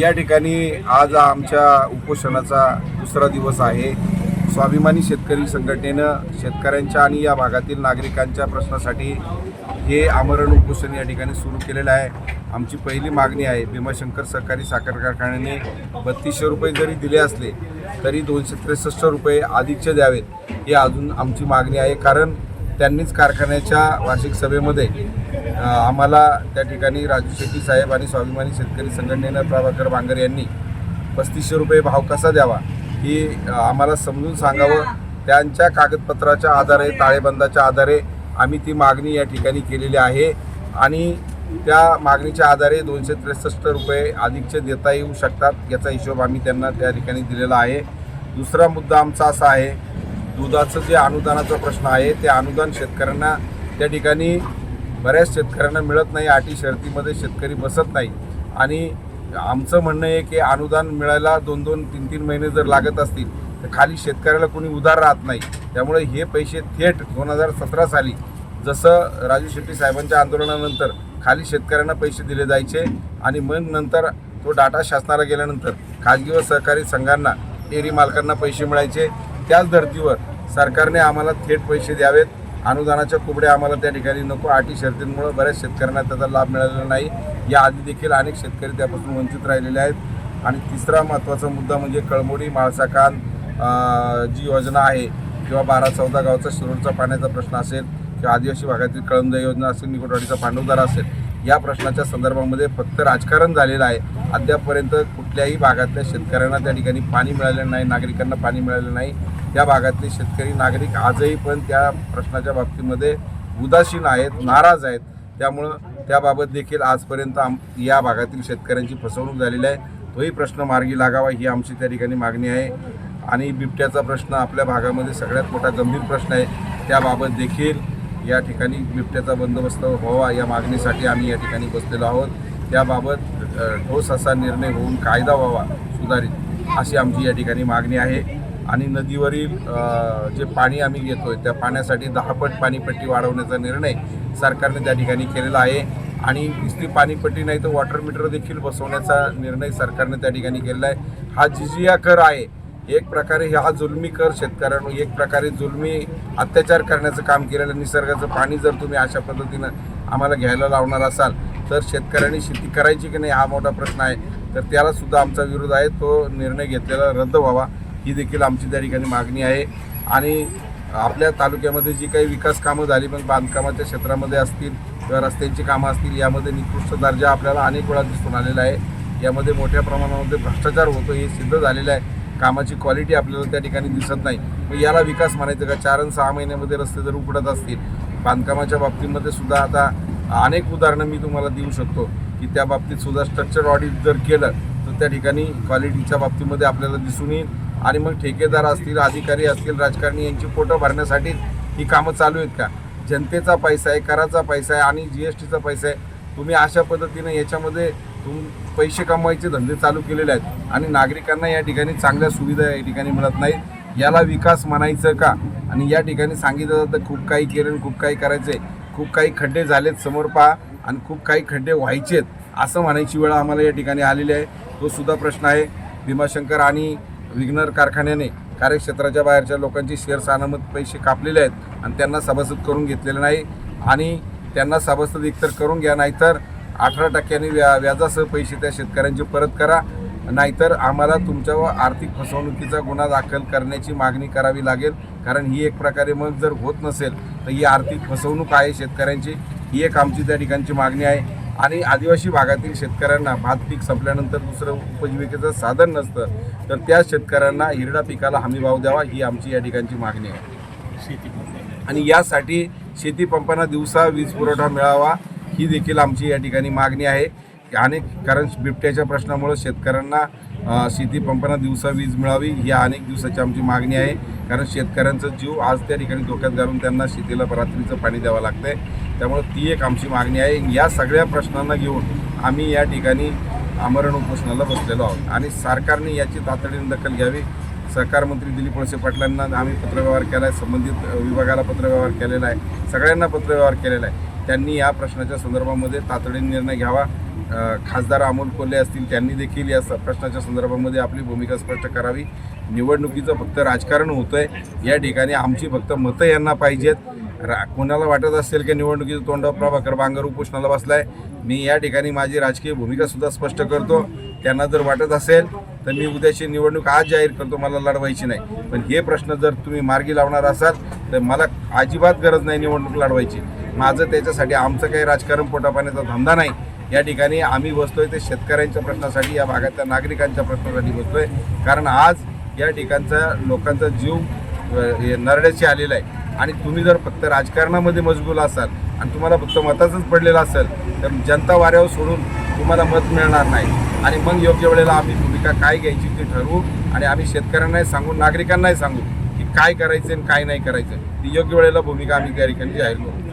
या ठिकाणी आज आमच्या उपोषणाचा दुसरा दिवस आहे. स्वाभिमानी शेतकरी संघटनेनं शेतकऱ्यांच्या आणि या भागातील नागरिकांच्या प्रश्नासाठी हे आमरण उपोषण या ठिकाणी सुरू केलेलं आहे. आमची पहिली मागणी आहे भीमाशंकर सहकारी साखर कारखान्याने बत्तीसशे रुपये जरी दिले असले तरी दोनशे त्रेसष्ट रुपये अधिकचे द्यावेत ही अजून आमची मागणी आहे. कारण त्यांनीच कारखान्याच्या वार्षिक सभेमध्ये आम्हाला त्या ठिकाणी राजू शेट्टी साहेब आणि स्वाभिमानी शेतकरी संघटनेनं प्रभाकर बांगर यांनी पस्तीसशे रुपये भाव कसा द्यावा ही आम्हाला समजून सांगावं. त्यांच्या कागदपत्राच्या आधारे ताळेबंदाच्या आधारे आम्ही ती मागणी या ठिकाणी केलेली आहे. आणि त्या मागणीच्या आधारे दोनशे त्रेसष्ट रुपये अधिकचे देता येऊ शकतात याचा हिशोब आम्ही त्यांना त्या ठिकाणी दिलेला आहे. दुसरा मुद्दा आमचा असा आहे दुधाचं जे अनुदानाचा प्रश्न आहे ते अनुदान शेतकऱ्यांना त्या ठिकाणी बऱ्याच शेतकऱ्यांना मिळत नाही अटी शर्तीमध्ये शेतकरी बसत नाही. आणि आमचं म्हणणं आहे की अनुदान मिळायला दोन दोन तीन तीन महिने जर लागत असतील तर खाली शेतकऱ्याला कोणी उधार राहत नाही. त्यामुळे हे पैसे थेट दोन हजार सतरा साली जसं राजू शेट्टी साहेबांच्या आंदोलनानंतर खाली शेतकऱ्यांना पैसे दिले जायचे आणि मग नंतर तो डाटा शासनाला गेल्यानंतर खाजगी व सहकारी संघांना डेअरी मालकांना पैसे मिळायचे. त्याच धर्तीवर सरकारने आम्हाला थेट पैसे द्यावेत. अनुदानाच्या कुबड्या आम्हाला त्या ठिकाणी नको. अटी शर्तींमुळे बऱ्याच शेतकऱ्यांना त्याचा लाभ मिळालेला नाही. या आधी देखील अनेक शेतकरी त्यापासून वंचित राहिलेले आहेत. आणि तिसरा महत्त्वाचा मुद्दा म्हणजे कळमोडी माळसाकान जी योजना आहे किंवा बारा चौदा गावचा शिरोडचा पाण्याचा प्रश्न असेल किंवा आदिवासी भागातील कळमजा योजना असेल निकोटवाडीचा पांडवदारा असेल या प्रश्नाच्या संदर्भामध्ये फक्त राजकारण झालेलं आहे. अद्यापपर्यंत कुठल्याही भागातल्या शेतकऱ्यांना त्या ठिकाणी पाणी मिळालेलं नाही नागरिकांना पाणी मिळालेलं नाही. त्या भागातले शेतकरी नागरिक आजही पण त्या प्रश्नाच्या बाबतीमध्ये उदासीन आहेत नाराज आहेत. त्यामुळं त्याबाबत देखील आजपर्यंत आम या भागातील शेतकऱ्यांची फसवणूक झालेली आहे. तोही प्रश्न मार्गी लागावा ही आमची त्या ठिकाणी मागणी आहे. आणि बिबट्याचा प्रश्न आपल्या भागामध्ये सगळ्यात मोठा गंभीर प्रश्न आहे. त्याबाबत देखील या ठिकाणी बिबट्याचा बंदोबस्त व्हावा या मागणीसाठी आम्ही या ठिकाणी बसलेलो आहोत. त्याबाबत ठोस असा निर्णय होऊन कायदा व्हावा सुधारित अशी आमची या ठिकाणी मागणी आहे. आणि नदीवरील जे पाणी आम्ही घेतोय त्या पाण्यासाठी दहापट पाणीपट्टी वाढवण्याचा निर्णय सरकारने त्या ठिकाणी केलेला आहे. आणि नुसती पाणीपट्टी नाही तर वॉटर मीटर देखील बसवण्याचा निर्णय सरकारने त्या ठिकाणी केलेला आहे. हा जिजिया कर आहे. एक प्रकारे हा जुलमी कर शेतकऱ्यांवर एक प्रकारे जुलमी अत्याचार करण्याचं काम केलेलं निसर्गाचं पाणी जर तुम्ही अशा पद्धतीनं आम्हाला घ्यायला लावणार असाल तर शेतकऱ्यांनी शेती करायची की नाही हा मोठा प्रश्न आहे. तर त्याला सुद्धा आमचा विरोध आहे. तो निर्णय घेतलेला रद्द व्हावा ही देखील आमची त्या ठिकाणी मागणी आहे. आणि आपल्या तालुक्यामध्ये जी काही विकास कामं झाली पण बांधकामाच्या क्षेत्रामध्ये असतील किंवा रस्त्यांची कामं असतील यामध्ये निकृष्ट दर्जा आपल्याला अनेक वेळा दिसून आलेला आहे. यामध्ये मोठ्या प्रमाणामध्ये भ्रष्टाचार होतो हे सिद्ध झालेलं आहे. कामाची क्वालिटी आपल्याला त्या ठिकाणी दिसत नाही. मग याला विकास म्हणायचं का? चार आणि सहा महिन्यामध्ये रस्ते जर उघडत असतील बांधकामाच्या बाबतीमध्ये सुद्धा आता अनेक उदाहरणं मी तुम्हाला देऊ शकतो की त्या बाबतीत सुद्धा स्ट्रक्चर ऑडिट जर केलं तर त्या ठिकाणी क्वालिटीच्या बाबतीमध्ये आपल्याला दिसून येईल. आणि मग ठेकेदार असतील अधिकारी असतील राजकारणी यांची पोटं भरण्यासाठी ही कामं चालू आहेत का? जनतेचा पैसा आहे कराचा पैसा आहे आणि जी एस टीचा पैसा आहे. तुम्ही अशा पद्धतीनं याच्यामध्ये त्यातून पैसे कमवायचे धंदे चालू केलेले आहेत आणि नागरिकांना या ठिकाणी चांगल्या सुविधा या ठिकाणी मिळत नाहीत. याला विकास म्हणायचं का? आणि या ठिकाणी सांगितलं जातं खूप काही केलं आणि खूप काही करायचं आहे खूप काही खड्डे झालेत समोर पहा आणि खूप काही खड्डे व्हायचेत. असं म्हणायची वेळ आम्हाला या ठिकाणी आलेली आहे. तो सुद्धा प्रश्न आहे. भीमाशंकर आणि विग्नर कारखान्याने कार्यक्षेत्राच्या बाहेरच्या लोकांची शेअर्स अनामत पैसे कापलेले आहेत आणि त्यांना सभासद करून घेतलेले नाही. आणि त्यांना सभासद एकतर करून घ्या नाहीतर अठरा टक्क्यांनी व्या व्याजासह पैसे त्या शेतकऱ्यांचे परत करा. नाहीतर आम्हाला तुमच्यावर आर्थिक फसवणुकीचा गुन्हा दाखल करण्याची मागणी करावी लागेल. कारण ही एक प्रकारे मग जर होत नसेल तर ही आर्थिक फसवणूक आहे शेतकऱ्यांची. ही एक आमची त्या ठिकाणची मागणी आहे. आणि आदिवासी भागातील शेतकऱ्यांना भात पीक संपल्यानंतर दुसरं उपजीविकेचं साधन नसतं तर त्या शेतकऱ्यांना हिरडा पिकाला हमी भाव द्यावा ही आमची या ठिकाणची मागणी आहे. आणि यासाठी शेती पंपांना दिवसा वीज पुरवठा मिळावा. ही देखील आमची या ठिकाणी मागणी आहे. की अनेक कारण बिबट्याच्या प्रश्नामुळे शेतकऱ्यांना शेती पंपांना दिवसा वीज मिळावी ही अनेक दिवसाची आमची मागणी आहे. कारण शेतकऱ्यांचा जीव आज त्या ठिकाणी धोक्यात घालून त्यांना शेतीला रात्रीचं पाणी द्यावं लागतंय. त्यामुळे ती एक आमची मागणी आहे. या सगळ्या प्रश्नांना घेऊन आम्ही या ठिकाणी आमरण उपोषणाला बसलेलो आहोत. आणि सरकारने याची तातडीने दखल घ्यावी. सहकार मंत्री दिलीप वळसे पाटलांना आम्ही पत्रव्यवहार केला आहे संबंधित विभागाला पत्रव्यवहार केलेला आहे. सगळ्यांना पत्रव्यवहार केलेला आहे. त्यांनी या प्रश्नाच्या संदर्भामध्ये तातडीने निर्णय घ्यावा. खासदार अमोल कोल्हे असतील त्यांनी देखील या स- प्रश्नाच्या संदर्भामध्ये आपली भूमिका स्पष्ट करावी. निवडणुकीचं फक्त राजकारण होतं आहे या ठिकाणी आमची फक्त मतं यांना पाहिजेत. रा कोणाला वाटत असेल की निवडणुकीचं तोंड प्रभाकर बांगर उपोषणाला आहे मी या ठिकाणी माझी राजकीय भूमिकासुद्धा स्पष्ट करतो. त्यांना जर वाटत असेल तर मी उद्याची निवडणूक आज जाहीर करतो. मला लढवायची नाही. पण हे प्रश्न जर तुम्ही मार्गी लावणार असाल तर मला अजिबात गरज नाही निवडणूक लढवायची. माझं त्याच्यासाठी आमचं काही राजकारण पोटापाण्याचा धंदा नाही. या ठिकाणी आम्ही बसतोय ते शेतकऱ्यांच्या प्रश्नासाठी या भागातल्या नागरिकांच्या प्रश्नासाठी बसतोय. कारण आज या ठिकाणचा लोकांचा जीव नरड्याशी नरड्याची आलेला आहे. आणि तुम्ही जर फक्त राजकारणामध्ये मजबूल असाल आणि तुम्हाला फक्त मताचंच पडलेलं असेल तर जनता वाऱ्यावर सोडून तुम्हाला मत मिळणार नाही. आणि मग योग्य वेळेला आम्ही भूमिका काय घ्यायची ती ठरवू आणि आम्ही शेतकऱ्यांनाही सांगू नागरिकांनाही सांगू की काय करायचं आणि काय नाही करायचं. ती योग्य वेळेला भूमिका आम्ही त्या ठिकाणी जाहीर करू.